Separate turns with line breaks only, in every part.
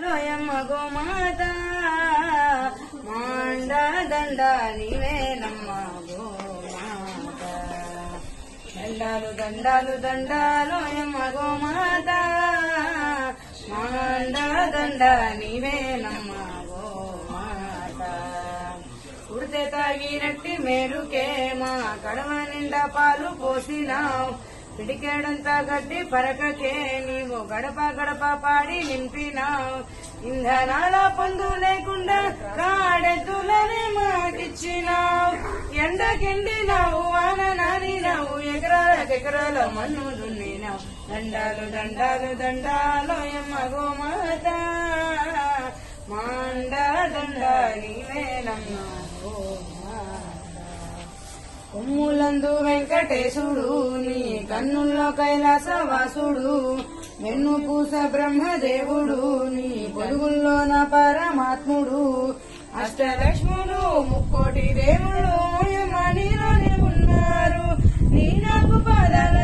లోయమ్మ గోమాత మాండ దండ నీవేనమ్మ గోమాత. దండాలు దండాలు దండాలోయమ్మ గోమాత మాండ దండ నీవేనమ్మ గోమాత. ఉడితే తాగినట్టి మేలుకే మా కడవ నిండా పాలు పోసినావు పిడికేడంతా గడ్డి పరకకే నీవు గడప గడప పాడి నింపినావు. ఇంధనాల పొందు లేకుండా కాడెద్దులనే మాకిచ్చినావు. ఎండకెండినావు వాన నానినావు ఎకరాలకెకరాల మన్ను దున్నినావు. దండాలు దండాలు దండాలు ఎమ్మగో మాత మాండ దండ నీవేనమ్మా కొమ్ములందు వెంకటేశుడు నీ కన్నుల్లో కైలాసవాసుడు వెన్ను పూస బ్రహ్మదేవుడు నీ నా పరమాత్ముడు అష్టలక్ష్ముడు ముక్కోటి దేవుడు మణిలోనే ఉన్నారు. నీ నాకు పాదాల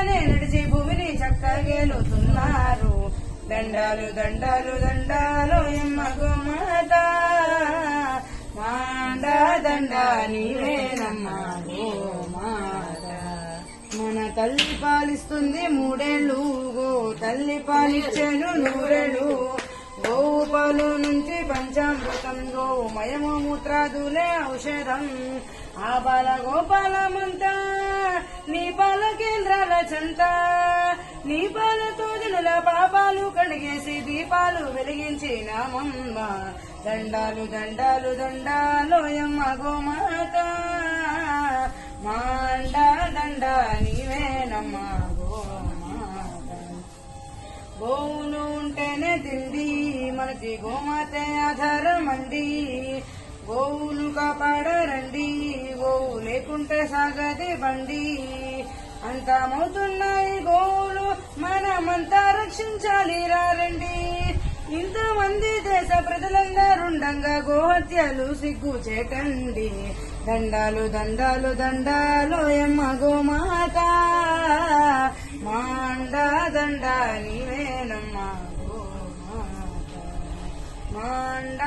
నడిచి భూమిని చక్కగేలుతున్నారు దండాలు దండాలు దండాలు ఎమ్మగు మాత మాండా దండా నీవే తల్లి పాలిస్తుంది మూడేళ్ళు. గో తల్లి పాలిచ్చాను నూరేళ్ళు. గోవు పాలు నుంచి పంచామృతం గోమయము మూత్రాదులే ఔషధం. ఆ బాల గోపాలమంతా నీ పాల కేంద్రాల చెంత. నీ పాలతో జనుల పాపాలు కడిగేసి దీపాలు వెలిగించినామమ్మ దండాలు దండాలు దండాలు దండాలోయమ్మ గోమాత. మాండ దండాని నీవేనమ్మ గోమాత గోవులు ఉంటేనే తిండి మనకి గోమాతే ఆధారం అండి గోవులు కాపాడరండి గోవు లేకుంటే సాగది బండి. అంతమవుతున్నాయి గోవులు మనమంతా రక్షించాలి రండి ఇంతమంది దేశ ప్రజలందరుండంగా గోహత్యలు సిగ్గు చేకండి. దండాలు దండాలు దండాలు ఎమ్మ గోమా. దండ నీవేనమ్మ గోమాత మాండ